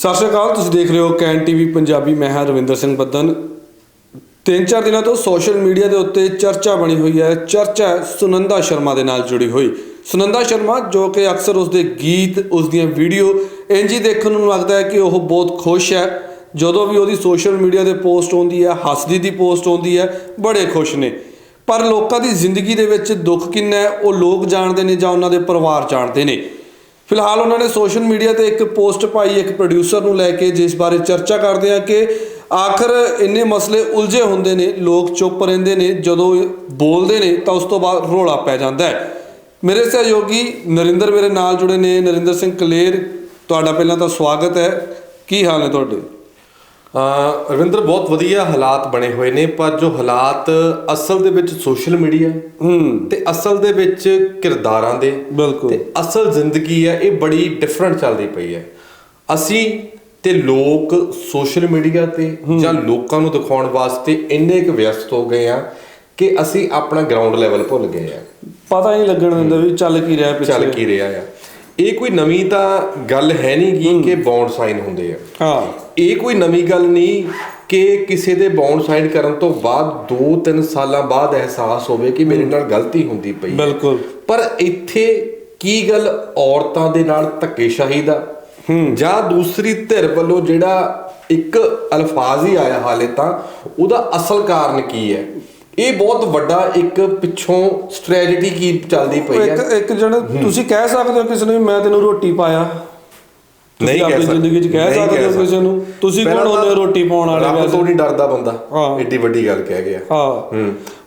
ਸਤਿ ਸ਼੍ਰੀ ਅਕਾਲ, ਤੁਸੀਂ ਦੇਖ ਰਹੇ ਹੋ ਕੈਨ ਟੀਵੀ ਪੰਜਾਬੀ, ਮੈਂ ਹਾਂ ਰਵਿੰਦਰ ਸਿੰਘ ਬੱਦਨ। ਤਿੰਨ ਚਾਰ ਦਿਨਾਂ ਤੋਂ ਸੋਸ਼ਲ ਮੀਡੀਆ ਦੇ ਉੱਤੇ ਚਰਚਾ ਬਣੀ ਹੋਈ ਹੈ, ਚਰਚਾ ਸੁਨੰਦਾ ਸ਼ਰਮਾ ਦੇ ਨਾਲ ਜੁੜੀ ਹੋਈ। ਸੁਨੰਦਾ ਸ਼ਰਮਾ, ਜੋ ਕਿ ਅਕਸਰ ਉਸਦੇ ਗੀਤ, ਉਸਦੀਆਂ ਵੀਡੀਓ ਇੰਜ ਹੀ ਦੇਖਣ ਨੂੰ ਲੱਗਦਾ ਹੈ ਕਿ ਉਹ ਬਹੁਤ ਖੁਸ਼ ਹੈ। ਜਦੋਂ ਵੀ ਉਹਦੀ ਸੋਸ਼ਲ ਮੀਡੀਆ ਤੇ ਪੋਸਟ ਆਉਂਦੀ ਹੈ, ਹੱਸਦੀ ਦੀ ਪੋਸਟ ਆਉਂਦੀ ਹੈ, ਬੜੇ ਖੁਸ਼ ਨੇ। ਪਰ ਲੋਕਾਂ ਦੀ ਜ਼ਿੰਦਗੀ ਦੇ ਵਿੱਚ ਦੁੱਖ ਕਿੰਨਾ ਹੈ, ਉਹ ਲੋਕ ਜਾਣਦੇ ਨੇ ਜਾਂ ਉਹਨਾਂ ਦੇ ਪਰਿਵਾਰ ਜਾਣਦੇ ਨੇ। ਫਿਲਹਾਲ ਉਹਨਾਂ ਨੇ ਸੋਸ਼ਲ ਮੀਡੀਆ ਤੇ ਇੱਕ ਪੋਸਟ ਪਾਈ, ਇੱਕ ਪ੍ਰੋਡਿਊਸਰ ਨੂੰ ਲੈ ਕੇ, ਜਿਸ ਬਾਰੇ ਚਰਚਾ ਕਰਦੇ ਆ ਕਿ ਆਖਰ ਇੰਨੇ ਮਸਲੇ ਉਲਝੇ ਹੁੰਦੇ ਨੇ, ਲੋਕ ਚੁੱਪ ਰਹਿੰਦੇ ਨੇ, ਜਦੋਂ ਬੋਲਦੇ ਨੇ ਤਾਂ ਉਸ ਤੋਂ ਬਾਅਦ ਰੋਲਾ ਪੈ ਜਾਂਦਾ ਹੈ। ਮੇਰੇ ਸਹਿਯੋਗੀ ਨਰਿੰਦਰ ਮੇਰੇ ਨਾਲ ਜੁੜੇ ਨੇ। ਨਰਿੰਦਰ ਸਿੰਘ ਕਲੇਰ, ਤੁਹਾਡਾ ਪਹਿਲਾਂ ਤਾਂ ਸਵਾਗਤ ਹੈ। ਕੀ ਹਾਲ ਹੈ ਤੁਹਾਡੇ? ਰਵਿੰਦਰ ਬਹੁਤ ਵਧੀਆ ਹਾਲਾਤ ਬਣੇ ਹੋਏ ਨੇ ਪਰ ਜੋ ਹਾਲਾਤ ਅਸਲ ਦੇ ਵਿੱਚ ਸੋਸ਼ਲ ਮੀਡੀਆ ਹੂੰ ਤੇ ਅਸਲ ਦੇ ਵਿੱਚ ਕਿਰਦਾਰਾਂ ਦੇ ਬਿਲਕੁਲ। ਤੇ ਅਸਲ ਜ਼ਿੰਦਗੀ ਹੈ ਇਹ ਬੜੀ ਡਿਫਰੈਂਟ ਚੱਲਦੀ ਪਈ ਹੈ। ਅਸੀਂ ਤੇ ਲੋਕ ਸੋਸ਼ਲ ਮੀਡੀਆ ਤੇ ਜਾਂ ਲੋਕਾਂ ਨੂੰ ਦਿਖਾਉਣ ਵਾਸਤੇ ਇੰਨੇ ਕੁ ਵਿਅਸਤ ਹੋ ਗਏ ਆ ਕਿ ਅਸੀਂ ਆਪਣਾ ਗਰਾਊਂਡ ਲੈਵਲ ਭੁੱਲ ਗਏ ਆ ਪਤਾ ਹੀ ਨਹੀਂ ਲੱਗਣ ਦਿੰਦਾ ਵੀ ਚੱਲ ਕੀ ਰਿਹਾ ਚੱਲ ਪਿੱਛੇ ਕੀ ਰਿਹਾ ਆ। ਇਹ ਕੋਈ ਨਵੀਂ ਤਾਂ ਗੱਲ ਹੈ ਨਹੀਂ ਕਿ ਬੌਂਡ ਸਾਈਨ ਹੁੰਦੇ ਆ। ਹਾਂ। ਇਹ ਕੋਈ ਨਵੀਂ ਗੱਲ ਨਹੀਂ ਕਿ ਕਿਸੇ ਦੇ ਬੌਂਡ ਸਾਈਨ ਕਰਨ ਤੋਂ ਬਾਅਦ 2-3 ਸਾਲਾਂ ਬਾਅਦ ਅਹਿਸਾਸ ਹੋਵੇ ਕਿ ਮੇਰੇ ਨਾਲ ਗਲਤੀ ਹੁੰਦੀ ਪਈ। ਬਿਲਕੁਲ। ਪਰ ਇੱਥੇ ਕੀ ਗੱਲ ਔਰਤਾਂ ਦੇ ਨਾਲ ਧੱਕੇਸ਼ਾਹੀ ਦਾ? ਜਾਂ ਦੂਸਰੀ ਧਿਰ ਵੱਲੋਂ ਜਿਹੜਾ ਇੱਕ ਅਲਫਾਜ਼ ਹੀ ਆਇਆ ਹਾਲੇ ਤਾਂ ਉਹਦਾ ਅਸਲ ਕਾਰਨ ਕੀ ਹੈ? ਇਹ ਬਹੁਤ ਵੱਡਾ ਇੱਕ ਪਿੱਛੋਂ ਸਟ੍ਰੈਟਜੀ ਕੀ ਚੱਲਦੀ ਪਈ ਹੈ? ਇੱਕ ਇੱਕ ਜਣ ਤੁਸੀਂ ਕਹਿ ਸਕਦੇ ਹੋ ਕਿਸੇ ਨੂੰ ਮੈਂ ਤੈਨੂੰ ਰੋਟੀ ਪਾਇਆ। ਨਹੀਂ ਕਹਿ ਸਕਦੇ। ਜ਼ਿੰਦਗੀ 'ਚ ਕਹਿ ਸਕਦੇ ਹੋ ਕਿਸੇ। ਨੂੰ। ਤੁਸੀਂ ਕੌਣ ਹੁੰਦੇ ਹੋ ਰੋਟੀ ਪਾਉਣ ਵਾਲੇ ਰੱਬ ਤੋਂ ਨਹੀਂ ਡਰਦਾ ਬੰਦਾ। ਹਾਂ। ਏਡੀ ਵੱਡੀ ਗੱਲ ਕਹਿ ਗਿਆ। ਹਾਂ।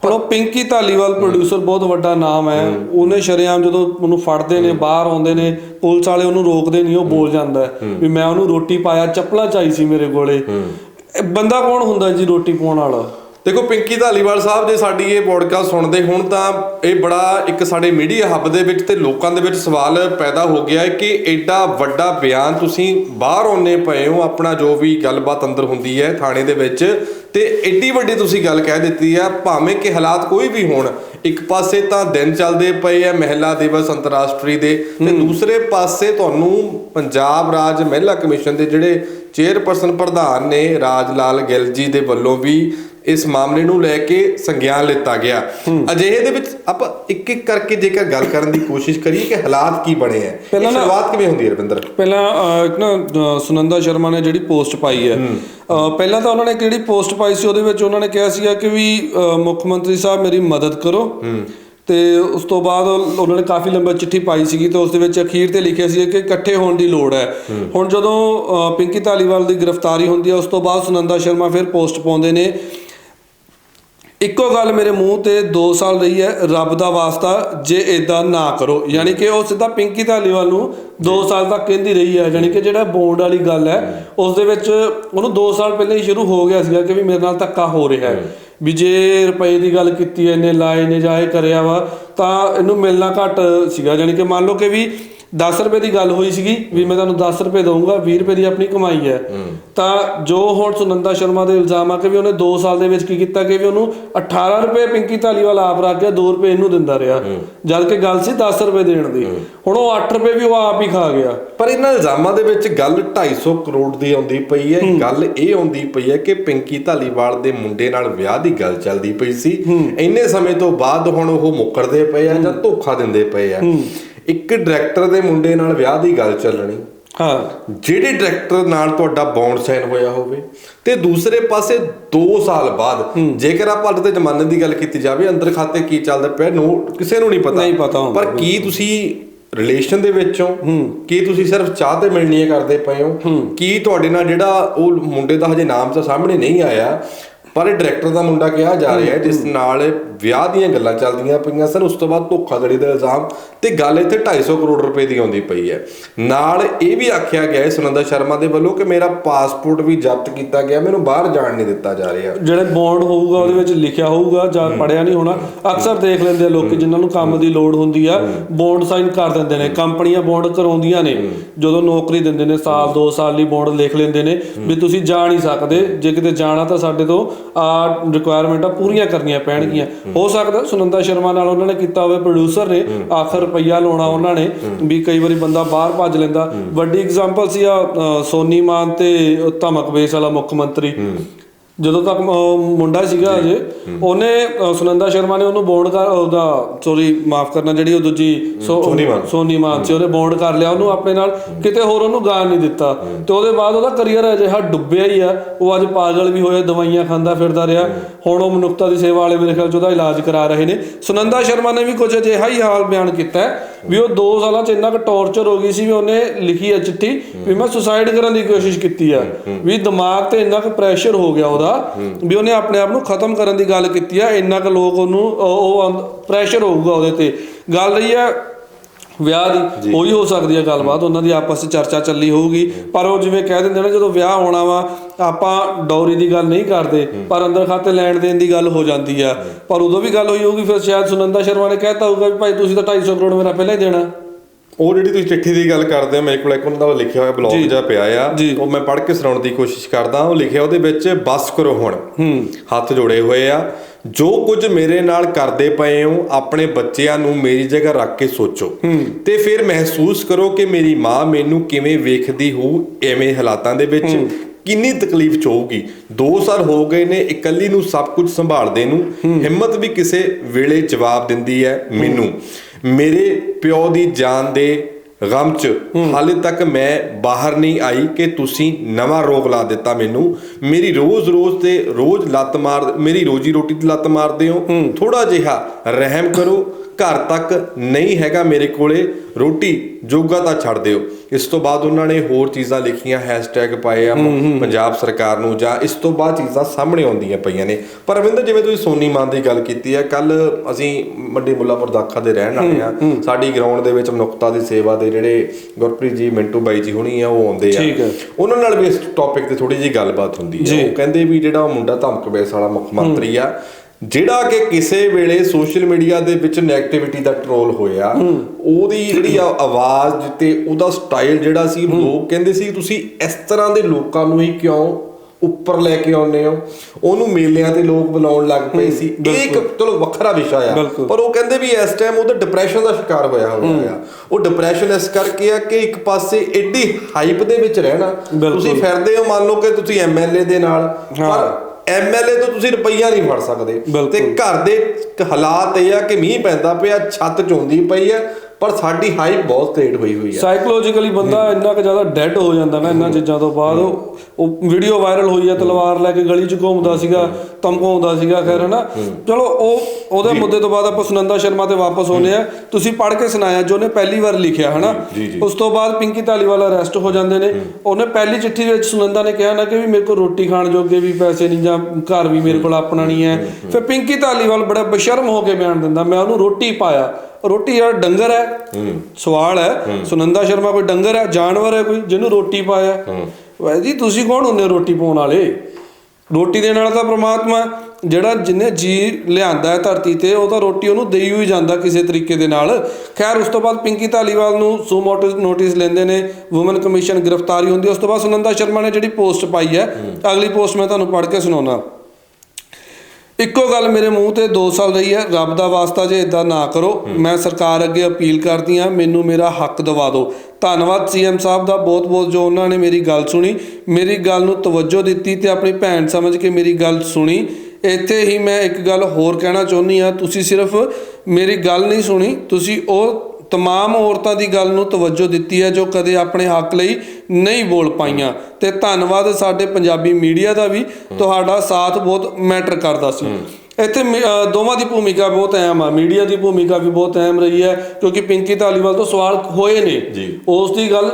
ਹੁਣ ਉਹ ਪਿੰਕੀ ਧਾਲੀਵਾਲ ਪ੍ਰੋਡਿਊਸਰ ਬਹੁਤ ਵੱਡਾ ਨਾਮ ਹੈ। ਉਹਨੇ ਸ਼ਰੇਆਮ ਜਦੋਂ ਉਹਨੂੰ ਫੜਦੇ ਨੇ ਬਾਹਰ ਆਉਂਦੇ ਨੇ ਪੁਲਿਸ ਵਾਲੇ ਉਹਨੂੰ ਰੋਕਦੇ ਨਹੀਂ ਉਹ ਬੋਲ ਜਾਂਦਾ ਹੈ ਵੀ ਮੈਂ ਉਹਨੂੰ ਰੋਟੀ ਪਾਇਆ ਚੱਪਲਾਂ ਚਾਈ ਸੀ ਮੇਰੇ ਕੋਲੇ। ਬੰਦਾ ਕੌਣ ਹੁੰਦਾ ਜੀ ਰੋਟੀ ਪਾਉਣ ਵਾਲਾ? ਦੇਖੋ ਪਿੰਕੀ ਧਾਲੀਵਾਲ ਸਾਹਿਬ ਜੇ ਸਾਡੀ ਇਹ ਪੋਡਕਾਸਟ ਸੁਣਦੇ ਹੁਣ ਤਾਂ ਇਹ ਬੜਾ ਇੱਕ ਸਾਡੇ ਮੀਡੀਆ ਹੱਬ ਦੇ ਵਿੱਚ ਤੇ ਲੋਕਾਂ ਦੇ ਵਿੱਚ ਸਵਾਲ ਪੈਦਾ ਹੋ ਗਿਆ ਹੈ ਕਿ ਐਡਾ ਵੱਡਾ ਬਿਆਨ ਤੁਸੀਂ ਬਾਹਰ ਆਉਨੇ ਪਏ ਹੋ ਆਪਣਾ ਜੋ ਵੀ ਗੱਲਬਾਤ ਅੰਦਰ ਹੁੰਦੀ ਹੈ ਥਾਣੇ ਦੇ ਵਿੱਚ ਤੇ ਐਡੀ ਵੱਡੀ ਤੁਸੀਂ ਗੱਲ ਕਹਿ ਦਿੱਤੀ ਆ ਭਾਵੇਂ ਕਿ ਹਾਲਾਤ ਕੋਈ ਵੀ ਹੋਣ ਇੱਕ ਪਾਸੇ ਤਾਂ ਦਿਨ ਚੱਲਦੇ ਪਏ ਆ ਮਹਿਲਾ ਦਿਵਸ ਅੰਤਰਰਾਸ਼ਟਰੀ ਦੇ ਤੇ ਦੂਸਰੇ ਪਾਸੇ ਤੁਹਾਨੂੰ ਪੰਜਾਬ ਰਾਜ ਮਹਿਲਾ ਕਮਿਸ਼ਨ ਦੇ ਜਿਹੜੇ ਚੇਅਰਪਰਸਨ ਪ੍ਰਧਾਨ ਨੇ ਰਾਜ ਲਾਲ ਗਿੱਲ ਜੀ ਦੇ ਵੱਲੋਂ ਵੀ ਇਸ ਮਾਮਲੇ ਨੂੰ ਲੈ ਕੇ ਸੰਗਿਆਨ ਲਿੱਤਾ ਗਿਆ। ਅਜਿਹੇ ਦੇ ਵਿੱਚ ਆਪਾਂ ਇੱਕ ਇੱਕ ਕਰਕੇ ਜੇਕਰ ਗੱਲ ਕਰਨ ਦੀ ਕੋਸ਼ਿਸ਼ ਕਰੀਏ ਕਿ ਹਾਲਾਤ ਕੀ ਬਣੇ ਆ ਪਹਿਲਾਂ ਨਾ- ਸ਼ੁਰੂਆਤ ਕਿਵੇਂ ਹੁੰਦੀ ਹੈ ਰਵਿੰਦਰ? ਪਹਿਲਾਂ ਇੱਕ ਨਾ ਸੁਨੰਦਾ ਸ਼ਰਮਾ ਨੇ ਜਿਹੜੀ ਪੋਸਟ ਪਾਈ ਹੈ। ਪਹਿਲਾਂ ਤਾਂ ਉਹਨਾਂ ਨੇ ਜਿਹੜੀ ਪੋਸਟ ਪਾਈ ਸੀ ਉਹਦੇ ਵਿੱਚ ਉਹਨਾਂ ਨੇ ਕਿਹਾ ਸੀਗਾ ਕਿ ਵੀ ਮੁੱਖ ਮੰਤਰੀ ਸਾਹਿਬ ਮੇਰੀ ਮਦਦ ਕਰੋ। ਤੇ ਉਸ ਤੋਂ ਬਾਅਦ ਉਹ- ਉਹਨਾਂ ਨੇ ਕਾਫੀ ਲੰਬਾ ਚਿੱਠੀ ਪਾਈ ਸੀਗੀ ਤੇ ਉਸ ਦੇ ਵਿੱਚ ਅਖੀਰ ਤੇ ਲਿਖਿਆ ਸੀ ਕਿ ਇਕੱਠੇ ਹੋਣ ਦੀ ਲੋੜ ਹੈ। ਹੁਣ ਜਦੋਂ ਪਿੰਕੀ ਧਾਲੀਵਾਲ ਦੀ ਗ੍ਰਿਫਤਾਰੀ ਹੁੰਦੀ ਹੈ ਉਸ ਤੋਂ ਬਾਅਦ ਸੁਨੰਦਾ ਸ਼ਰਮਾ ਫਿਰ ਪੋਸਟ ਪਾਉਂਦੇ ਨੇ। ਇੱਕੋ ਗੱਲ ਮੇਰੇ ਮੂੰਹ ਤੇ 2 ਸਾਲ ਰਹੀ ਹੈ ਰੱਬ ਦਾ ਵਾਸਤਾ ਜੇ ਇਦਾਂ ਨਾ ਕਰੋ। ਯਾਨੀ ਕਿ ਉਹ ਸਿੱਧਾ ਪਿੰਕੀ ਧਾਲੀਵਾਲ ਨੂੰ 2 ਸਾਲ ਤੱਕ ਕਹਿੰਦੀ ਰਹੀ ਹੈ। ਯਾਨੀ ਕਿ ਜਿਹੜਾ ਬੌਂਡ ਵਾਲੀ ਗੱਲ ਹੈ ਉਸ ਦੇ ਵਿੱਚ ਉਹਨੂੰ 2 ਸਾਲ ਪਹਿਲਾਂ ਹੀ ਸ਼ੁਰੂ ਹੋ ਗਿਆ ਸੀਗਾ ਕਿ ਵੀ ਮੇਰੇ ਨਾਲ ਧੱਕਾ ਹੋ ਰਿਹਾ ਹੈ। ਵੀ ਜੇ ਰੁਪਏ ਦੀ ਗੱਲ ਕੀਤੀ ਇਹਨੇ ਲਾਏ ਨੇ ਜਾਏ ਕਰਿਆ ਵਾ ਤਾਂ ਇਹਨੂੰ ਮਿਲਣਾ ਘੱਟ ਸੀਗਾ। ਯਾਨੀ ਕਿ ਮੰਨ ਲਓ ਕਿ ਵੀ 10 ਰੁਪਏ ਦੀ ਗੱਲ ਹੋਈ ਸੀਗੀ ਵੀ ਮੈਂ ਤੁਹਾਨੂੰ 10 ਰੁਪਏ ਦਊਂਗਾ 20 ਰੁਪਏ ਦੀ ਆਪਣੀ ਕਮਾਈ ਹੈ। ਤਾਂ ਜੋ ਹੁਣ ਸੁਨੰਦਾ ਸ਼ਰਮਾ ਦੇ ਇਲਜ਼ਾਮ ਆ ਕਿ ਵੀ ਉਹਨੇ 2 ਸਾਲ ਦੇ ਵਿੱਚ ਕੀ ਕੀਤਾ ਕਿ ਵੀ ਉਹਨੂੰ 18 ਰੁਪਏ ਪਿੰਕੀ ਧਾਲੀਵਾਲ ਆਪ ਰੱਖ ਗਿਆ 2 ਰੁਪਏ ਇਹਨੂੰ ਦਿੰਦਾ ਰਿਹਾ। ਜਦ ਕਿ ਗੱਲ ਸੀ 10 ਰੁਪਏ ਦੇਣ ਦੀ। ਹੁਣ ਉਹ 8 ਰੁਪਏ ਵੀ ਉਹ ਆਪ ਹੀ ਖਾ ਗਿਆ। ਪਰ ਇਹਨਾਂ ਇਲਜ਼ਾਮਾਂ ਦੇ ਵਿੱਚ ਗੱਲ 250 ਕਰੋੜ ਦੀ ਆਉਂਦੀ ਪਈ ਹੈ। ਗੱਲ ਇਹ ਆਉਂਦੀ ਪਈ ਹੈ ਕਿ ਪਿੰਕੀ ਧਾਲੀਵਾਲ ਦੇ ਮੁੰਡੇ ਨਾਲ ਵਿਆਹ ਦੀ ਗੱਲ ਚੱਲਦੀ ਪਈ ਸੀ। ਇੰਨੇ ਸਮੇਂ ਤੋਂ ਬਾਅਦ ਹੁਣ ਉਹ ਮੁੱਕਰਦੇ ਪਏ ਆ ਜਾਂ ਧੋਖਾ ਦਿੰਦੇ ਪਏ ਆ। ਇੱਕ ਡਾਇਰੈਕਟਰ ਦੇ ਮੁੰਡੇ ਨਾਲ ਵਿਆਹ ਦੀ ਗੱਲ ਚੱਲਣੀ। ਹਾਂ। ਜਿਹੜੇ ਡਾਇਰੈਕਟਰ ਨਾਲ ਤੁਹਾਡਾ ਬੌਂਡ ਸਾਈਨ ਹੋਇਆ ਹੋਵੇ ਤੇ ਦੂਸਰੇ ਪਾਸੇ 2 ਸਾਲ ਬਾਅਦ ਜੇਕਰ ਆਪਾਂ ਅੱਜ ਦੇ ਜ਼ਮਾਨੇ ਦੀ ਗੱਲ ਕੀਤੀ ਜਾਵੇ ਅੰਦਰ ਖਾਤੇ ਕੀ ਚੱਲਦਾ ਪਿਆ ਨੋ ਕਿਸੇ ਨੂੰ ਨਹੀਂ ਪਤਾ। ਨਹੀਂ ਪਤਾ ਹੁੰਦਾ, ਪਰ ਕੀ ਤੁਸੀਂ ਰਿਲੇਸ਼ਨ ਦੇ ਵਿੱਚੋਂ ਕੀ ਤੁਸੀਂ ਸਿਰਫ ਚਾਹ ਤੇ ਮਿਲਣੀਆਂ ਕਰਦੇ ਪਏ ਹੋ। ਕੀ ਤੁਹਾਡੇ ਨਾਲ ਜਿਹੜਾ ਉਹ ਮੁੰਡੇ ਦਾ ਹਜੇ ਨਾਮ ਤਾਂ ਸਾਹਮਣੇ ਨਹੀਂ ਆਇਆ ਪਰ ਇਹ ਡਾਇਰੈਕਟਰ ਦਾ ਮੁੰਡਾ ਕਿਹਾ ਜਾ ਰਿਹਾ ਜਿਸ ਨਾਲ ਵਿਆਹ ਦੀਆਂ ਗੱਲਾਂ ਚੱਲਦੀਆਂ ਪਈਆਂ ਸਨ। ਉਸ ਤੋਂ ਬਾਅਦ ਧੋਖਾਧੜੀ ਦਾ ਇਲਜ਼ਾਮ ਤੇ ਗੱਲ ਇੱਥੇ 250 ਕਰੋੜ ਰੁਪਏ ਦੀ ਆਉਂਦੀ ਪਈ ਹੈ। ਨਾਲ ਇਹ ਵੀ ਆਖਿਆ ਗਿਆ ਹੈ ਸੁਨੰਦਾ ਸ਼ਰਮਾ ਦੇ ਵੱਲੋਂ ਕਿ ਮੇਰਾ ਪਾਸਪੋਰਟ ਵੀ ਜ਼ਬਤ ਕੀਤਾ ਗਿਆ ਮੈਨੂੰ ਬਾਹਰ ਜਾਣ ਨਹੀਂ ਦਿੱਤਾ ਜਾ ਰਿਹਾ। ਜਿਹੜੇ ਬੌਂਡ ਹੋਊਗਾ ਉਹਦੇ ਵਿੱਚ ਲਿਖਿਆ ਹੋਊਗਾ ਜਾਂ ਪੜਿਆ ਨਹੀਂ ਹੋਣਾ ਅਕਸਰ ਦੇਖ ਲੈਂਦੇ ਆ ਲੋਕੀ ਜਿਨ੍ਹਾਂ ਨੂੰ ਕੰਮ ਦੀ ਲੋੜ ਹੁੰਦੀ ਆ ਬੌਂਡ ਸਾਈਨ ਕਰ ਦਿੰਦੇ ਨੇ ਕੰਪਨੀਆਂ ਬੌਂਡ ਕਰਾਉਂਦੀਆਂ ਨੇ ਜਦੋਂ ਨੌਕਰੀ ਦਿੰਦੇ ਨੇ ਸਾਲ 2 ਸਾਲ ਲਈ ਬੌਂਡ ਲਿਖ ਲੈਂਦੇ ਨੇ ਵੀ ਤੁਸੀਂ ਜਾ ਨਹੀਂ ਸਕਦੇ ਜੇ ਕਿਤੇ ਜਾਣਾ ਤਾਂ ਸਾਡੇ ਤੋਂ ਆ ਰਿਕੁਆਇਰਮੈਂਟਾਂ ਪੂਰੀਆਂ ਕਰਨੀਆਂ ਪੈਣਗੀਆਂ। ਹੋ ਸਕਦਾ ਸੁਨੰਦਾ ਸ਼ਰਮਾ ਨਾਲ ਉਹਨਾਂ ਨੇ ਕੀਤਾ ਹੋਵੇ ਪ੍ਰੋਡਿਊਸਰ ਨੇ ਆਖਰ ਰੁਪਈਆ ਲਾਉਣਾ ਉਹਨਾਂ ਨੇ ਵੀ ਕਈ ਵਾਰੀ ਬੰਦਾ ਬਾਹਰ ਭੱਜ ਲੈਂਦਾ। ਵੱਡੀ ਐਗਜ਼ਾਮਪਲ ਸੀ ਆ ਸੋਨੀ ਮਾਨ ਤੇ ਧਮਕ ਬੇਸ ਵਾਲਾ ਮੁੱਖ ਮੰਤਰੀ। ਜਦੋਂ ਤੱਕ ਅਹ, ਮੁੰਡਾ ਸੀਗਾ ਅਜੇ ਉਹਨੇ ਅਹ, ਸੁਨੰਦਾ ਸ਼ਰਮਾ ਨੇ ਉਹਨੂੰ ਬੌਂਡ ਕਰ ਉਹਦਾ ਸੌਰੀ ਮਾਫ ਕਰਨਾ ਜਿਹੜੀ ਉਹ ਦੂਜੀ ਸੋ- ਸੋਨੀ ਮਾਨ। ਸੋਨੀ ਮਾਨ ਸੀ ਉਹਨੇ ਬੌਂਡ ਕਰ ਲਿਆ ਉਹਨੂੰ ਆਪਣੇ ਨਾਲ ਕਿਤੇ ਹੋਰ ਉਹਨੂੰ ਗਾਣ ਨਹੀਂ ਦਿੱਤਾ। ਤੇ ਉਹਦੇ ਬਾਅਦ ਉਹਦਾ ਕੈਰੀਅਰ ਅਜਿਹਾ ਡੁੱਬਿਆ ਹੀ ਆ। ਉਹ ਅੱਜ ਪਾਗਲ ਵੀ ਹੋਇਆ ਦਵਾਈਆਂ ਖਾਂਦਾ ਫਿਰਦਾ ਰਿਹਾ। ਹੁਣ ਉਹ ਮਨੁੱਖਤਾ ਦੀ ਸੇਵਾ ਵਾਲੇ ਮੇਰੇ ਖਿਆਲ ਚ ਉਹਦਾ ਇਲਾਜ ਕਰਾ ਰਹੇ ਨੇ। ਸੁਨੰਦਾ ਸ਼ਰਮਾ ਨੇ ਵੀ ਕੁਝ ਅਜਿਹਾ ਹੀ ਹਾਲ ਬਿਆਨ ਕੀਤਾ ਹੈ ਵੀ ਉਹ 2 ਸਾਲਾਂ ਚ ਇੰਨਾ ਕੁ ਟੌਰਚਰ ਹੋ ਗਈ ਸੀ ਵੀ ਉਹਨੇ ਲਿਖੀ ਹੈ ਚਿੱਠੀ ਵੀ ਮੈਂ ਸੁਸਾਈਡ ਕਰਨ ਦੀ ਕੋਸ਼ਿਸ਼ ਕੀਤੀ ਆ। ਵੀ ਦਿਮਾਗ ਤੇ ਇੰਨਾ ਕੁ ਪ੍ਰੈਸ਼ਰ ਹੋ ਗਿਆ ਉਹਦਾ। ਵੀ ਉਹਨੇ ਆਪਣੇ ਆਪ ਨੂੰ ਖਤਮ ਕਰਨ ਦੀ ਗੱਲ ਕੀਤੀ ਆ ਇੰਨਾ ਕੁ ਲੋਕ ਉਹਨੂੰ ਉਹ- ਪ੍ਰੈਸ਼ਰ ਹੋਊਗਾ ਉਹਦੇ ਤੇ। ਗੱਲ ਰਹੀ ਹੈ ਵਿਆਹ ਦੀ ਉਹੀ ਹੋ ਸਕਦੀ ਹੈ ਗੱਲਬਾਤ ਉਹਨਾਂ ਦੀ ਆਪਸ ਵਿੱਚ ਚਰਚਾ ਚੱਲੀ ਹੋਊਗੀ। ਪਰ ਉਹ ਜਿਵੇਂ ਕਹਿ ਦਿੰਦੇ ਨੇ ਜਦੋਂ ਵਿਆਹ ਹੋਣਾ ਵਾ ਆਪਾਂ ਡੌਰੀ ਦੀ ਗੱਲ ਨਹੀਂ ਕਰਦੇ ਪਰ ਅੰਦਰ ਖਾਤੇ ਲੈਣ ਦੇਣ ਦੀ ਗੱਲ ਹੋ ਜਾਂਦੀ ਆ। ਪਰ ਉਦੋਂ ਵੀ ਗੱਲ ਹੋਈ ਹੋਊਗੀ ਫਿਰ ਸ਼ਾਇਦ ਸੁਨੰਦਾ ਸ਼ਰਮਾ ਨੇ ਕਹਿਤਾ ਹੋਊਗਾ ਵੀ ਭਾਈ ਤੁਸੀਂ ਤਾਂ 250 ਕਰੋੜ ਮੇਰਾ ਪਹਿਲਾਂ ਹੀ ਦੇਣਾ। ਉਹ ਜਿਹੜੀ ਤੁਸੀਂ ਚਿੱਠੀ ਦੀ ਗੱਲ ਕਰਦੇ ਹੋ ਮੇਰੇ ਕੋਲ ਇੱਕ ਉਹਨਾਂ ਦਾ ਲਿਖਿਆ ਹੋਇਆ ਬਲੌਗ ਜਿਹਾ ਪਿਆ ਆ। ਉਹ ਮੈਂ ਪੜ੍ਹ ਕੇ ਸੁਣਾਉਣ ਦੀ ਕੋਸ਼ਿਸ਼ ਕਰਦਾ ਉਹ ਲਿਖਿਆ ਉਹਦੇ ਵਿੱਚ ਬਸ ਕਰੋ ਹੁਣ। ਹੱਥ ਜੋੜੇ ਹੋਏ ਆ। ਜੋ ਕੁਝ ਮੇਰੇ ਨਾਲ ਕਰਦੇ ਪਏ ਹੋ ਆਪਣੇ ਬੱਚਿਆਂ ਨੂੰ ਮੇਰੀ ਜਗ੍ਹਾ ਰੱਖ ਕੇ ਸੋਚੋ। ਤੇ ਫਿਰ ਮਹਿਸੂਸ ਕਰੋ ਕਿ ਮੇਰੀ ਮਾਂ ਮੈਨੂੰ ਕਿਵੇਂ ਵੇਖਦੀ ਹੋਊ ਐਵੇਂ ਹਾਲਾਤਾਂ ਦੇ ਵਿੱਚ। ਕਿੰਨੀ ਤਕਲੀਫ ਚ ਹੋਊਗੀ। 2 ਸਾਲ ਹੋ ਗਏ ਨੇ ਇਕੱਲੀ ਨੂੰ ਸਭ ਕੁਝ ਸੰਭਾਲਦੇ ਨੂੰ। ਹਿੰਮਤ ਵੀ ਕਿਸੇ ਵੇਲੇ ਜਵਾਬ ਦਿੰਦੀ ਹੈ ਮੈਨੂੰ। ਮੇਰੇ ਪਿਓ ਦੀ ਜਾਨ ਦੇ ਗਮ ਚ ਹਾਲੇ ਤੱਕ ਮੈਂ ਬਾਹਰ ਨਹੀਂ ਆਈ ਕਿ ਤੁਸੀਂ ਨਵਾਂ ਰੋਗ ਲਾ ਦਿੱਤਾ ਮੈਨੂੰ। ਮੇਰੀ ਰੋਜ਼-ਰੋਜ਼ ਤੇ ਰੋਜ਼ ਲੱਤ ਮਾਰ ਮੇਰੀ ਰੋਜੀ ਰੋਟੀ ਤੇ ਲੱਤ ਮਾਰਦੇ ਹੋ। ਥੋੜਾ ਜਿਹਾ ਰਹਿਮ ਕਰੋ। ਘਰ ਤੱਕ ਨਹੀਂ ਹੈਗਾ ਮੇਰੇ ਕੋਲੇ ਰੋਟੀ ਜੋਗਾ ਤਾਂ ਛੱਡ ਦਿਓ। ਇਸ ਤੋਂ ਬਾਅਦ ਉਹਨਾਂ ਨੇ ਹੋਰ ਚੀਜ਼ਾਂ ਲਿਖੀਆਂ ਹੈਸ਼ਟੈਗ ਪਾਏ ਆ ਪੰਜਾਬ ਸਰਕਾਰ ਨੂੰ ਜਾਂ ਇਸ ਤੋਂ ਬਾਅਦ ਚੀਜ਼ਾਂ ਸਾਹਮਣੇ ਆਉਂਦੀਆਂ ਪਈਆਂ ਨੇ। ਪਰ ਅਰਵਿੰਦਰ ਜਿਵੇਂ ਤੁਸੀਂ ਸੋਨੀ ਮਾਨ ਦੀ ਗੱਲ ਕੀਤੀ ਹੈ ਕੱਲ ਅਸੀਂ ਮੰਡੀ ਮੁੱਲਾਪੁਰ ਦਾਖਾ ਦੇ ਰਹਿਣ ਵਾਲੇ ਆ। ਸਾਡੀ ਗਰਾਊਂਡ ਦੇ ਵਿੱਚ ਮਨੁੱਖਤਾ ਦੀ ਸੇਵਾ ਦੇ ਜਿਹੜੇ ਗੁਰਪ੍ਰੀਤ ਜੀ ਮਿੰਟੂ ਬਾਈ ਜੀ ਹੁਣੀ ਆ ਉਹ ਆਉਂਦੇ ਆ। ਉਹਨਾਂ ਨਾਲ ਵੀ ਇਸ ਟੌਪਿਕ ਤੇ ਥੋੜੀ ਜਿਹੀ ਗੱਲਬਾਤ ਹੁੰਦੀ ਹੈ ਉਹ ਕਹਿੰਦੇ ਵੀ ਜਿਹੜਾ ਉਹ ਮੁੰਡਾ ਧਮਕ ਬੇਸ ਵਾਲਾ ਮੁੱਖ ਮੰਤਰੀ ਆ ਜਿਹੜਾ ਕਿ ਕਿਸੇ ਵੇਲੇ ਸੋਸ਼ਲ ਮੀਡੀਆ ਦੇ ਵਿੱਚ 네ਗੇਟਿਵਿਟੀ ਦਾ ਟ੍ਰੋਲ ਹੋਇਆ ਉਹਦੀ ਜਿਹੜੀ ਆਵਾਜ਼ ਤੇ ਉਹਦਾ ਸਟਾਈਲ ਜਿਹੜਾ ਸੀ ਲੋਕ ਕਹਿੰਦੇ ਸੀ ਤੁਸੀਂ ਇਸ ਤਰ੍ਹਾਂ ਦੇ ਲੋਕਾਂ ਨੂੰ ਹੀ ਕਿਉਂ ਉੱਪਰ ਲੈ ਕੇ ਆਉਂਦੇ ਹੋ? ਉਹਨੂੰ ਮੇਲਿਆਂ ਤੇ ਲੋਕ ਬੁਲਾਉਣ ਲੱਗ ਪਏ ਸੀ। ਇਹ ਇੱਕ ਚਲੋ ਵੱਖਰਾ ਵਿਸ਼ਾ ਆ। ਪਰ ਉਹ ਕਹਿੰਦੇ ਵੀ ਇਸ ਟਾਈਮ ਉਹਦਾ ਡਿਪਰੈਸ਼ਨ ਦਾ ਸ਼ਿਕਾਰ ਹੋਇਆ ਹੋਇਆ ਆ। ਉਹ ਡਿਪਰੈਸ਼ਨ ਇਸ ਕਰਕੇ ਆ ਕਿ ਇੱਕ ਪਾਸੇ ਐਡੀ ਹਾਈਪ ਦੇ ਵਿੱਚ ਰਹਿਣਾ। ਤੁਸੀਂ ਫਿਰਦੇ ਹੋ ਮੰਨ ਲਓ ਕਿ ਤੁਸੀਂ ਐਮਐਲਏ ਦੇ ਨਾਲ ਪਰ ਐਮਐਲਏ ਤੋਂ ਤੁਸੀਂ ਰੁਪਈਆ ਨਹੀਂ ਫੜ ਸਕਦੇ। ਤੇ ਘਰ ਦੇ ਹਾਲਾਤ ਇਹ ਆ ਕਿ ਮੀਂਹ ਪੈਂਦਾ ਪਿਆ ਛੱਤ ਚੋਂਦੀ ਪਈ ਆ ਪਰ ਸਾਡੀ ਹਾਈਪ ਬਹੁਤ ਕ੍ਰੀਏਟ ਹੋਈ ਹੋਈ ਆ। ਸਾਈਕੋਲੋਜੀਕਲੀ ਬੰਦਾ ਇੰਨਾ ਕੁ ਜ਼ਿਆਦਾ ਡੈਡ ਹੋ ਜਾਂਦਾ ਨਾ ਇਹਨਾਂ ਚੀਜ਼ਾਂ ਤੋਂ ਬਾਅਦ ਉਹ ਵੀਡੀਓ ਵਾਇਰਲ ਹੋਈ ਹੈ। ਤਲਵਾਰ ਲੈ ਕੇ ਗਲੀ 'ਚ ਘੁੰਮਦਾ ਸੀਗਾ ਧਮਕਾਉਂਦਾ ਸੀਗਾ ਖੈਰ ਹਨਾ? ਚਲੋ ਉਹ ਉਹਦੇ ਮੁੱਦੇ ਤੋਂ ਬਾਅਦ ਆਪਾਂ ਸੁਨੰਦਾ ਸ਼ਰਮਾ ਤੇ ਵਾਪਸ ਹੋਨੇ ਆ। ਤੁਸੀਂ ਪੜ੍ਹ ਕੇ ਸੁਣਾਇਆ ਜੋ ਉਹਨੇ ਪਹਿਲੀ ਵਾਰ ਲਿਖਿਆ ਹਨਾ। ਉਸ ਤੋਂ ਬਾਅਦ ਪਿੰਕੀ ਧਾਲੀਵਾਲ ਅਰੈਸਟ ਹੋ ਜਾਂਦੇ ਨੇ। ਉਹਨੇ ਪਹਿਲੀ ਚਿੱਠੀ ਵਿੱਚ ਸੁਨੰਦਾ ਨੇ ਕਿਹਾ ਨਾ ਕਿ ਵੀ ਮੇਰੇ ਕੋਲ ਰੋਟੀ ਖਾਣ ਜੋਗੇ ਵੀ ਪੈਸੇ ਨਹੀਂ ਜਾਂ ਘਰ ਵੀ ਮੇਰੇ ਕੋਲ ਆਪਣਾ ਨਹੀਂ ਹੈ। ਫਿਰ ਪਿੰਕੀ ਧਾਲੀਵਾਲ ਬੜਾ ਬਸ਼ਰਮ ਹੋ ਕੇ ਬਿਆਨ ਦਿੰਦਾ ਮੈਂ ਉਹਨੂੰ ਰੋਟੀ ਪਾਇਆ। ਰੋਟੀ ਯਾਰ ਡੰਗਰ ਹੈ ਸਵਾਲ ਹੈ ਸੁਨੰਦਾ ਸ਼ਰਮਾ ਕੋਈ ਡੰਗਰ ਹੈ ਜਾਨਵਰ ਹੈ ਕੋਈ ਜਿਹਨੂੰ ਰੋਟੀ ਪਾਇਆ ਵੈ ਜੀ ਤੁਸੀਂ ਕੌਣ ਹੁੰਦੇ ਰੋਟੀ ਪਾਉਣ ਵਾਲੇ? ਰੋਟੀ ਦੇਣ ਵਾਲਾ ਤਾਂ ਪ੍ਰਮਾਤਮਾ। ਜਿਹੜਾ ਜਿਨੇ ਜੀ ਲਿਆਂਦਾ ਹੈ ਧਰਤੀ ਤੇ ਉਹ ਤਾਂ ਰੋਟੀ ਉਹਨੂੰ ਦੇਈ ਹੋਈ ਜਾਂਦਾ ਕਿਸੇ ਤਰੀਕੇ ਦੇ ਨਾਲ। ਖੈਰ ਉਸ ਤੋਂ ਬਾਅਦ ਪਿੰਕੀ ਧਾਲੀਵਾਲ ਨੂੰ ਸੂ ਮੋਟਿਸ ਨੋਟਿਸ ਲੈਂਦੇ ਨੇ ਔਮਨ ਕਮਿਸ਼ਨ ਗ੍ਰਿਫਤਾਰੀ ਹੁੰਦੀ ਉਸ ਤੋਂ ਬਾਅਦ ਸੁਨੰਦਾ ਸ਼ਰਮਾ ਨੇ ਜਿਹੜੀ ਪੋਸਟ ਪਾਈ ਹੈ ਅਗਲੀ ਪੋਸਟ ਮੈਂ ਤੁਹਾਨੂੰ ਪੜ੍ਹ ਕੇ ਸੁਣਾਉਣਾ ਇੱਕੋ ਗੱਲ ਮੇਰੇ ਮੂੰਹ ਤੇ 2 ਸਾਲ ਰਹੀ ਹੈ ਰੱਬ ਦਾ ਵਾਸਤਾ ਜੇ ਇਦਾਂ ਨਾ ਕਰੋ ਮੈਂ ਸਰਕਾਰ ਅੱਗੇ ਅਪੀਲ ਕਰਦੀ ਹਾਂ ਮੈਨੂੰ ਮੇਰਾ ਹੱਕ ਦਿਵਾ ਦਿਓ। ਧੰਨਵਾਦ ਸੀਐਮ ਸਾਹਿਬ ਦਾ ਬਹੁਤ ਬਹੁਤ ਜੋ ਉਹਨਾਂ ਨੇ ਮੇਰੀ ਗੱਲ ਸੁਣੀ। ਮੇਰੀ ਗੱਲ ਨੂੰ ਤਵੱਜੋ ਦਿੱਤੀ ਤੇ ਆਪਣੀ ਭੈਣ ਸਮਝ ਕੇ ਮੇਰੀ ਗੱਲ ਸੁਣੀ। ਇੱਥੇ ਹੀ ਮੈਂ ਇੱਕ ਗੱਲ ਹੋਰ ਕਹਿਣਾ ਚਾਹੁੰਦੀ ਹਾਂ ਤੁਸੀਂ ਸਿਰਫ ਮੇਰੀ ਗੱਲ ਨਹੀਂ ਸੁਣੀ ਤੁਸੀਂ ਉਹ ਤਮਾਮ ਔਰਤਾਂ ਦੀ ਗੱਲ ਨੂੰ ਤਵੱਜੋ ਦਿੱਤੀ ਹੈ ਜੋ ਕਦੇ ਆਪਣੇ ਹੱਕ ਲਈ ਨਹੀਂ ਬੋਲ ਪਾਈਆਂ ਤੇ ਧੰਨਵਾਦ ਸਾਡੇ ਪੰਜਾਬੀ ਮੀਡੀਆ ਦਾ ਵੀ ਤੁਹਾਡਾ ਸਾਥ ਬਹੁਤ ਮੈਟਰ ਕਰਦਾ ਸੀ ਇੱਥੇ ਦੋਵਾਂ ਦੀ ਭੂਮਿਕਾ ਬਹੁਤ ਅਹਿਮ ਆ ਮੀਡੀਆ ਦੀ ਭੂਮਿਕਾ ਵੀ ਬਹੁਤ ਅਹਿਮ ਰਹੀ ਹੈ ਕਿਉਂਕਿ ਪਿੰਕੀ ਧਾਲੀਵਾਲ ਤੋਂ ਸਵਾਲ ਹੋਏ ਨੇ। ਉਸ ਦੀ ਗੱਲ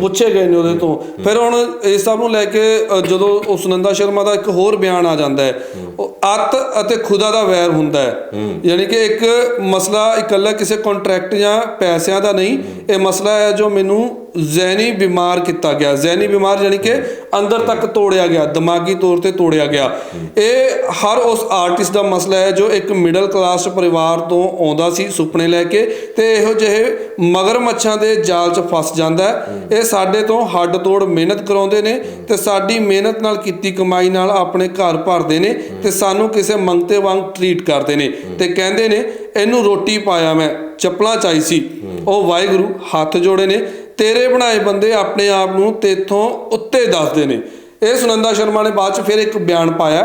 ਪੁੱਛੇ ਗਏ ਨੇ ਉਹਦੇ ਤੋਂ। ਫਿਰ ਹੁਣ ਇਸ ਸਭ ਨੂੰ ਲੈ ਕੇ ਜਦੋਂ ਉਹ ਸੁਨੰਦਾ ਸ਼ਰਮਾ ਦਾ ਇੱਕ ਹੋਰ ਬਿਆਨ ਆ ਜਾਂਦਾ ਹੈ ਉਹ ਅੱਤ ਅਤੇ ਖੁਦਾ ਦਾ ਵੈਰ ਹੁੰਦਾ ਹੈ। ਯਾਨੀ ਕਿ ਇੱਕ ਮਸਲਾ ਇਕੱਲਾ ਕਿਸੇ ਕੰਟਰੈਕਟ ਜਾਂ ਪੈਸਿਆਂ ਦਾ ਨਹੀਂ ਇਹ ਮਸਲਾ ਹੈ ਜੋ ਮੈਨੂੰ ਜ਼ਹਿਨੀ ਬਿਮਾਰ ਕੀਤਾ ਗਿਆ। ਜ਼ਹਿਨੀ ਬਿਮਾਰ ਯਾਨੀ ਕਿ ਅੰਦਰ ਤੱਕ ਤੋੜਿਆ ਗਿਆ, ਦਿਮਾਗੀ ਤੌਰ ਤੇ ਤੋੜਿਆ ਗਿਆ। ਇਹ ਹਰ ਉਸ ਆਰਟਿਸਟ ਦਾ ਮਸਲਾ ਹੈ ਜੋ ਇੱਕ ਮਿਡਲ ਕਲਾਸ ਪਰਿਵਾਰ ਤੋਂ ਆਉਂਦਾ ਸੀ ਸੁਪਨੇ ਲੈ ਕੇ ਤੇ ਇਹੋ ਜਿਹੇ ਮਗਰਮੱਛਾਂ ਦੇ ਜਾਲ 'ਚ ਫਸ ਜਾਂਦਾ ਹੈ। ਇਹ ਸਾਡੇ ਤੋਂ ਹੱਡ ਤੋੜ ਮਿਹਨਤ ਕਰਾਉਂਦੇ ਨੇ ਤੇ ਸਾਡੀ ਮਿਹਨਤ ਨਾਲ ਕੀਤੀ ਕਮਾਈ ਨਾਲ ਆਪਣੇ ਘਰ ਭਰਦੇ ਨੇ ਤੇ ਸਾਨੂੰ ਕਿਸੇ ਮੰਗਤੇ ਵਾਂਗ ਟਰੀਟ ਕਰਦੇ ਨੇ ਤੇ ਕਹਿੰਦੇ ਨੇ, ਇਹਨੂੰ ਰੋਟੀ ਪਾਇਆ ਮੈਂ, ਚੱਪਲਾਂ ਚਾਈ ਸੀ। ਉਹ ਵਾਹਿਗੁਰੂ ਹੱਥ ਜੋੜੇ ਨੇ ਤੇਰੇ ਬਣਾਏ ਬੰਦੇ ਆਪਣੇ ਆਪ ਨੂੰ ਤੇਥੋਂ ਉੱਤੇ ਦੱਸਦੇ ਨੇ। ਇਹ ਸੁਨੰਦਾ ਸ਼ਰਮਾ ਨੇ ਬਾਅਦ ਚ ਫਿਰ ਇੱਕ ਬਿਆਨ ਪਾਇਆ।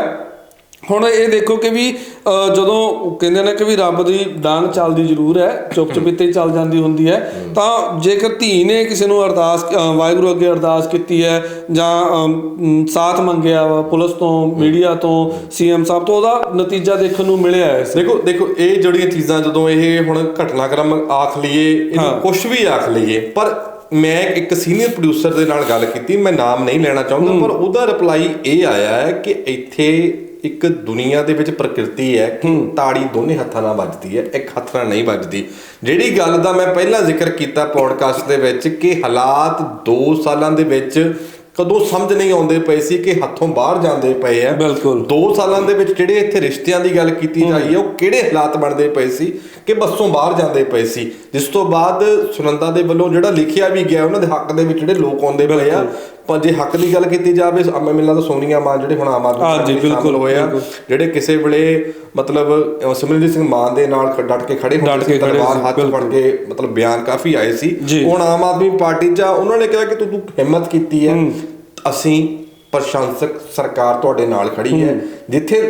ਹੁਣ ਇਹ ਦੇਖੋ ਕਿ ਵੀ ਜਦੋਂ ਕਹਿੰਦੇ ਨੇ ਕਿ ਵੀ ਰੱਬ ਦੀ ਡਾਂਗ ਚੱਲਦੀ ਜ਼ਰੂਰ ਹੈ ਚੁੱਪ ਚੁਪੀਤੇ ਚੱਲ ਜਾਂਦੀ ਹੁੰਦੀ ਹੈ ਤਾਂ ਜੇਕਰ ਧੀ ਨੇ ਕਿਸੇ ਨੂੰ ਅਰਦਾਸ ਵਾਹਿਗੁਰੂ ਅੱਗੇ ਅਰਦਾਸ ਕੀਤੀ ਹੈ ਜਾਂ ਸਾਥ ਮੰਗਿਆ ਵਾ ਪੁਲਿਸ ਤੋਂ ਮੀਡੀਆ ਤੋਂ ਸੀਐਮ ਸਾਹਿਬ ਤੋਂ ਉਹਦਾ ਨਤੀਜਾ ਦੇਖਣ ਨੂੰ ਮਿਲਿਆ ਹੈ। ਦੇਖੋ ਦੇਖੋ ਇਹ ਜਿਹੜੀਆਂ ਚੀਜ਼ਾਂ ਜਦੋਂ ਇਹ ਹੁਣ ਘਟਨਾਕ੍ਰਮ ਆਖ ਲਈਏ ਇਹਨੂੰ ਕੁਝ ਵੀ ਆਖ ਲਈਏ ਪਰ ਮੈਂ ਇੱਕ ਸੀਨੀਅਰ ਪ੍ਰੋਡਿਊਸਰ ਦੇ ਨਾਲ ਗੱਲ ਕੀਤੀ ਮੈਂ ਨਾਮ ਨਹੀਂ ਲੈਣਾ ਚਾਹੁੰਦਾ ਪਰ ਉਹਦਾ ਰਿਪਲਾਈ ਇਹ ਆਇਆ ਹੈ ਕਿ ਇੱਥੇ ਇੱਕ ਦੁਨੀਆ ਦੇ ਵਿੱਚ ਪ੍ਰਕਿਰਤੀ ਹੈ ਕਿ ਤਾੜੀ ਦੋਨੇ ਹੱਥਾਂ ਨਾਲ ਵੱਜਦੀ ਹੈ ਇੱਕ ਹੱਥ ਨਾਲ ਨਹੀਂ ਵੱਜਦੀ। ਜਿਹੜੀ ਗੱਲ ਦਾ ਮੈਂ ਪਹਿਲਾਂ ਜ਼ਿਕਰ ਕੀਤਾ ਪੋਡਕਾਸਟ ਦੇ ਵਿੱਚ ਕਿ ਹਾਲਾਤ 2 ਸਾਲਾਂ ਦੇ ਵਿੱਚ ਕਦੋਂ ਸਮਝ ਨਹੀਂ ਆਉਂਦੇ ਪਏ ਸੀ ਕਿ ਹੱਥੋਂ ਬਾਹਰ ਜਾਂਦੇ ਪਏ ਆ। ਬਿਲਕੁਲ। 2 ਸਾਲਾਂ ਦੇ ਵਿੱਚ ਜਿਹੜੇ ਇੱਥੇ ਰਿਸ਼ਤਿਆਂ ਦੀ ਗੱਲ ਕੀਤੀ ਜਾਈ ਹੈ ਉਹ ਕਿਹੜੇ ਹਾਲਾਤ ਬਣਦੇ ਪਏ ਸੀ ਕਿ ਬੱਸੋਂ ਬਾਹਰ ਜਾਂਦੇ ਪਏ ਸੀ? ਜਿਸ ਤੋਂ ਬਾਅਦ ਸੁਨੰਦਾ ਦੇ ਵੱਲੋਂ ਜਿਹੜਾ ਲਿਖਿਆ ਵੀ ਗਿਆ ਉਹਨਾਂ ਦੇ ਹੱਕ ਦੇ ਵਿੱਚ ਜਿਹੜੇ ਲੋਕ ਆਉਂਦੇ ਪਏ ਆ ਪਰ ਜੇ ਹੱਕ ਦੀ ਗੱਲ ਕੀਤੀ ਜਾਵੇ ਮੈਨੂੰ ਲੱਗਦਾ ਸੋਨੀਆ ਮਾਨ ਜਿਹੜੇ ਹੁਣ ਆਮ ਆਦਮੀ ਪਾਰਟੀ ਦੇ ਬਿਲਕੁਲ, ਹੋਏ ਆ। ਜਿਹੜੇ ਕਿਸੇ ਵੇਲੇ ਮਤਲਬ ਸਿਮਰਨਜੀਤ ਸਿੰਘ ਮਾਨ ਦੇ ਨਾਲ ਡਟ ਕੇ ਖੜੇ ਹੁੰਦੇ ਕੇ ਸੀ ਤਲਵਾਰ ਹੱਥ ਫੜ। ਕੇ ਮਤਲਬ ਬਿਆਨ ਕਾਫੀ ਆਏ ਸੀ। ਹੁਣ ਆਮ ਆਦਮੀ ਪਾਰਟੀ 'ਚ ਉਹਨਾਂ ਨੇ ਕਿਹਾ ਕਿ ਤੂੰ ਤੂੰ ਹਿੰਮਤ ਕੀਤੀ ਹੈ ਅਸੀਂ ਪ੍ਰਸ਼ੰਸਕ ਸਰਕਾਰ ਤੁਹਾਡੇ ਨਾਲ ਖੜੀ ਹੈ ਜਿੱਥੇ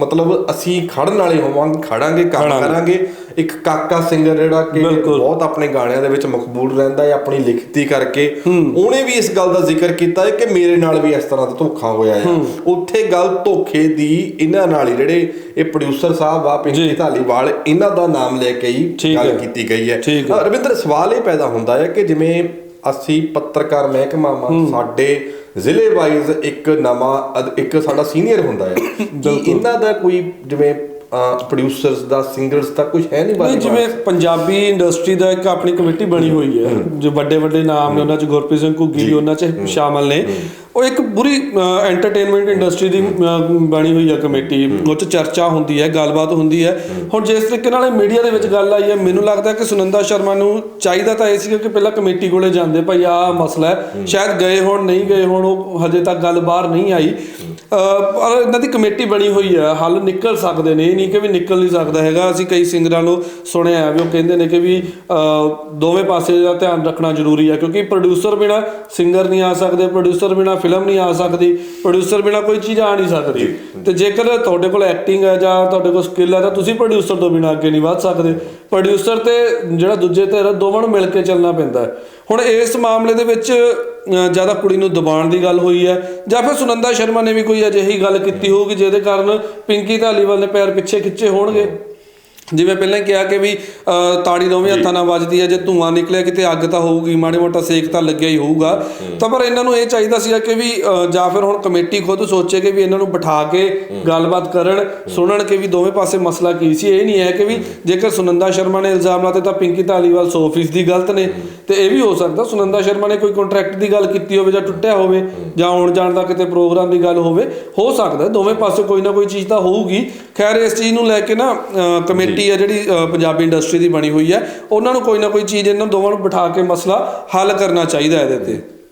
ਮਤਲਬ ਅਸੀਂ ਖੜਨ ਵਾਲੇ ਹੋਵਾਂਗੇ ਖੜਾਂਗੇ ਕੰਮ। ਕਰਾਂਗੇ ਇੱਕ ਕਾਕਾ ਸਿੰਗਰ ਜਿਹੜਾ ਕਿ। ਬਹੁਤ ਆਪਣੇ ਗਾਣਿਆਂ ਦੇ ਵਿੱਚ ਮਕਬੂਲ ਰਹਿੰਦਾ ਹੈ ਆਪਣੀ ਲਿਖਤੀ ਕਰਕੇ ਉਹਨੇ ਵੀ ਇਸ ਗੱਲ ਦਾ ਜ਼ਿਕਰ ਕੀਤਾ ਹੈ ਕਿ ਮੇਰੇ ਨਾਲ ਵੀ ਇਸ ਤਰ੍ਹਾਂ ਦਾ ਧੋਖਾ ਹੋਇਆ ਹੈ ਉੱਥੇ ਗੱਲ ਧੋਖੇ ਦੀ ਇਹਨਾਂ ਨਾਲ ਹੀ ਜਿਹੜੇ ਇਹ ਪ੍ਰੋਡਿਊਸਰ ਸਾਹਿਬ ਆ ਪਿੰਕੀ। ਧਾਲੀਵਾਲ ਇਹਨਾਂ ਦਾ ਨਾਮ ਲੈ ਕੇ ਹੀ ਗੱਲ। ਕੀਤੀ ਗਈ ਹੈ ਰਵਿੰਦਰ ਸਵਾਲ ਇਹ ਪੈਦਾ ਹੁੰਦਾ ਹੈ ਕਿ ਜਿਵੇਂ ਅਸੀਂ ਪੱਤਰਕਾਰ ਮਹਿਕਮਾ ਸਾਡੇ ਜ਼ਿਲ੍ਹੇ ਵਾਈਜ਼ ਇੱਕ ਨਵਾਂ ਇੱਕ ਸਾਡਾ ਸੀਨੀਅਰ ਹੁੰਦਾ ਹੈ। ਕਿ ਇਹਨਾਂ ਦਾ ਕੋਈ ਜਿਵੇਂ ਪ੍ਰੋਡਿਊਸਰਸ ਦਾ ਸਿੰਗਰਸ ਦਾ ਕੁਝ ਹੈ ਨਹੀਂ ਬਾਰੇ ਜਿਵੇਂ ਪੰਜਾਬੀ ਇੰਡਸਟਰੀ ਦਾ ਇੱਕ ਆਪਣੀ ਕਮੇਟੀ ਬਣੀ ਹੋਈ ਹੈ। ਜੋ ਵੱਡੇ ਵੱਡੇ ਨਾਮ ਨੇ ਉਹਨਾਂ ਚ ਗੁਰਪ੍ਰੀਤ ਸਿੰਘ ਘੁੱਗੀ ਵੀ ਉਹਨਾਂ ਚ ਸ਼ਾਮਲ ਨੇ। ਉਹ ਇੱਕ ਬੁਰੀ ਐਂਟਰਟੇਨਮੈਂਟ ਇੰਡਸਟਰੀ ਦੀ ਬਣੀ ਹੋਈ ਹੈ ਕਮੇਟੀ ਉਹ ਚ ਚਰਚਾ ਹੁੰਦੀ ਹੈ ਗੱਲਬਾਤ ਹੁੰਦੀ ਹੈ। ਹੁਣ ਜਿਸ ਤਰੀਕੇ ਨਾਲ ਮੀਡੀਆ ਦੇ ਵਿੱਚ ਗੱਲ ਆਈ ਹੈ ਮੈਨੂੰ ਲੱਗਦਾ ਕਿ ਸੁਨੰਦਾ ਸ਼ਰਮਾ ਨੂੰ ਚਾਹੀਦਾ ਤਾਂ ਇਹ ਸੀ ਕਿ ਪਹਿਲਾਂ ਕਮੇਟੀ ਕੋਲੇ ਜਾਂਦੇ ਭਾਈ ਆਹ ਮਸਲਾ ਹੈ। ਸ਼ਾਇਦ ਗਏ ਹੋਣ ਨਹੀਂ ਗਏ ਹੋਣ ਉਹ ਹਜੇ ਤੱਕ ਗੱਲ ਬਾਹਰ ਨਹੀਂ ਆਈ। ਪਰ ਇਹਨਾਂ ਦੀ ਕਮੇਟੀ ਬਣੀ ਹੋਈ ਹੈ ਹੱਲ ਨਿਕਲ ਸਕਦੇ ਨੇ ਇਹ ਨਹੀਂ ਕਿ ਵੀ ਨਿਕਲ ਨਹੀਂ ਸਕਦਾ ਹੈਗਾ। ਅਸੀਂ ਕਈ ਸਿੰਗਰਾਂ ਨੂੰ ਸੁਣਿਆ ਹੈ ਵੀ ਉਹ ਕਹਿੰਦੇ ਨੇ ਕਿ ਵੀ ਦੋਵੇਂ ਪਾਸੇ ਦਾ ਧਿਆਨ ਰੱਖਣਾ ਜ਼ਰੂਰੀ ਹੈ ਕਿਉਂਕਿ ਪ੍ਰੋਡਿਊਸਰ ਬਿਨਾ ਸਿੰਗਰ ਨਹੀਂ ਆ ਸਕਦੇ ਪ੍ਰੋਡਿਊਸਰ ਬਿਨਾ ਫਿਲਮ ਨਹੀਂ ਆ ਸਕਦੀ ਪ੍ਰੋਡਿਊਸਰ ਬਿਨਾ ਕੋਈ ਚੀਜ਼ ਆ ਨਹੀਂ ਸਕਦੀ। ਤੇ ਜੇਕਰ ਤੁਹਾਡੇ ਕੋਲ ਐਕਟਿੰਗ ਹੈ ਜਾਂ ਤੁਹਾਡੇ ਕੋਲ ਸਕਿੱਲ ਹੈ ਤਾਂ ਤੁਸੀਂ ਪ੍ਰੋਡਿਊਸਰ ਤੋਂ ਬਿਨਾ ਅੱਗੇ ਨਹੀਂ ਵਧ ਸਕਦੇ। ਪ੍ਰੋਡਿਊਸਰ ਤੇ ਜਿਹੜਾ ਦੂਜੇ ਧਿਰ ਦੋਵਾਂ ਨੂੰ ਮਿਲ ਕੇ ਚੱਲਣਾ ਪੈਂਦਾ। ਹੁਣ ਇਸ ਮਾਮਲੇ ਦੇ ਵਿੱਚ ਅਹ, ਜ਼ਿਆਦਾ ਕੁੜੀ ਨੂੰ ਦਬਾਉਣ ਦੀ ਗੱਲ ਹੋਈ ਹੈ। ਜਾਂ ਫਿਰ ਸੁਨੰਦਾ ਸ਼ਰਮਾ ਨੇ ਵੀ ਕੋਈ ਅਜਿਹੀ ਗੱਲ ਕੀਤੀ ਹੋਊਗੀ ਜਿਹਦੇ ਕਾਰਨ ਪਿੰਕੀ ਧਾਲੀਵਾਲ ਨੇ ਪੈਰ ਪਿੱਛੇ ਖਿੱਚੇ ਹੋਣਗੇ? ਜਿਵੇਂ ਪਹਿਲਾਂ ਕਿਹਾ ਕਿ ਵੀ ਤਾੜੀ ਦੋਵੇਂ ਹੱਥਾਂ ਨਾਲ ਵੱਜਦੀ ਹੈ ਜੇ ਧੂਆਂ ਨਿਕਲਿਆ ਕਿਤੇ ਅੱਗ ਤਾਂ ਹੋਊਗੀ ਮਾੜੇ ਮੋਟਾ ਸੇਕ ਤਾਂ ਲੱਗਿਆ ਹੀ ਹੋਊਗਾ। ਤਾਂ ਪਰ ਇਹਨਾਂ ਨੂੰ ਇਹ ਚਾਹੀਦਾ ਸੀਗਾ ਕਿ ਵੀ ਜਾਂ ਫਿਰ ਹੁਣ ਕਮੇਟੀ ਖੁਦ ਸੋਚੇ ਕਿ ਵੀ ਇਹਨਾਂ ਨੂੰ ਬਿਠਾ ਕੇ ਗੱਲਬਾਤ ਕਰਨ ਸੁਣਨ ਕਿ ਵੀ ਦੋਵੇਂ ਪਾਸੇ ਮਸਲਾ ਕੀ ਸੀ। ਇਹ ਨਹੀਂ ਹੈ ਕਿ ਵੀ ਜੇਕਰ ਸੁਨੰਦਾ ਸ਼ਰਮਾ ਨੇ ਇਲਜ਼ਾਮ ਲਾਤੇ ਤਾਂ ਪਿੰਕੀ ਧਾਲੀਵਾਲ 100% ਦੀ ਗਲਤ ਨੇ। ਤੇ ਇਹ ਵੀ ਹੋ ਸਕਦਾ ਸੁਨੰਦਾ ਸ਼ਰਮਾ ਨੇ ਕੋਈ ਕੰਟਰੈਕਟ ਦੀ ਗੱਲ ਕੀਤੀ ਹੋਵੇ ਜਾਂ ਟੁੱਟਿਆ ਹੋਵੇ ਜਾਂ ਆਉਣ ਜਾਣ ਦਾ ਕਿਤੇ ਪ੍ਰੋਗਰਾਮ ਦੀ ਗੱਲ ਹੋਵੇ ਹੋ ਸਕਦਾ ਦੋਵੇਂ ਪਾਸੇ ਕੋਈ ਨਾ ਕੋਈ ਚੀਜ਼ ਤਾਂ ਹੋਊਗੀ। ਖੈਰ ਇਸ ਚੀਜ਼ ਨੂੰ ਲੈ ਕੇ ਨਾ ਅਹ, ਕਮੇਟੀ ਹੈ ਜਿਹੜੀ ਅਹ, ਪੰਜਾਬੀ ਇੰਡਸਟਰੀ ਦੀ ਬਣੀ ਹੋਈ ਹੈ। ਉਹਨਾਂ ਨੂੰ ਕੋਈ ਨਾ ਕੋਈ ਚੀਜ਼ ਇਹਨਾਂ ਦੋਵਾਂ ਨੂੰ ਬਿਠਾ ਕੇ ਮਸਲਾ ਹੱਲ ਕਰਨਾ ਚਾਹੀਦਾ ਇਹਦੇ ਤੇ।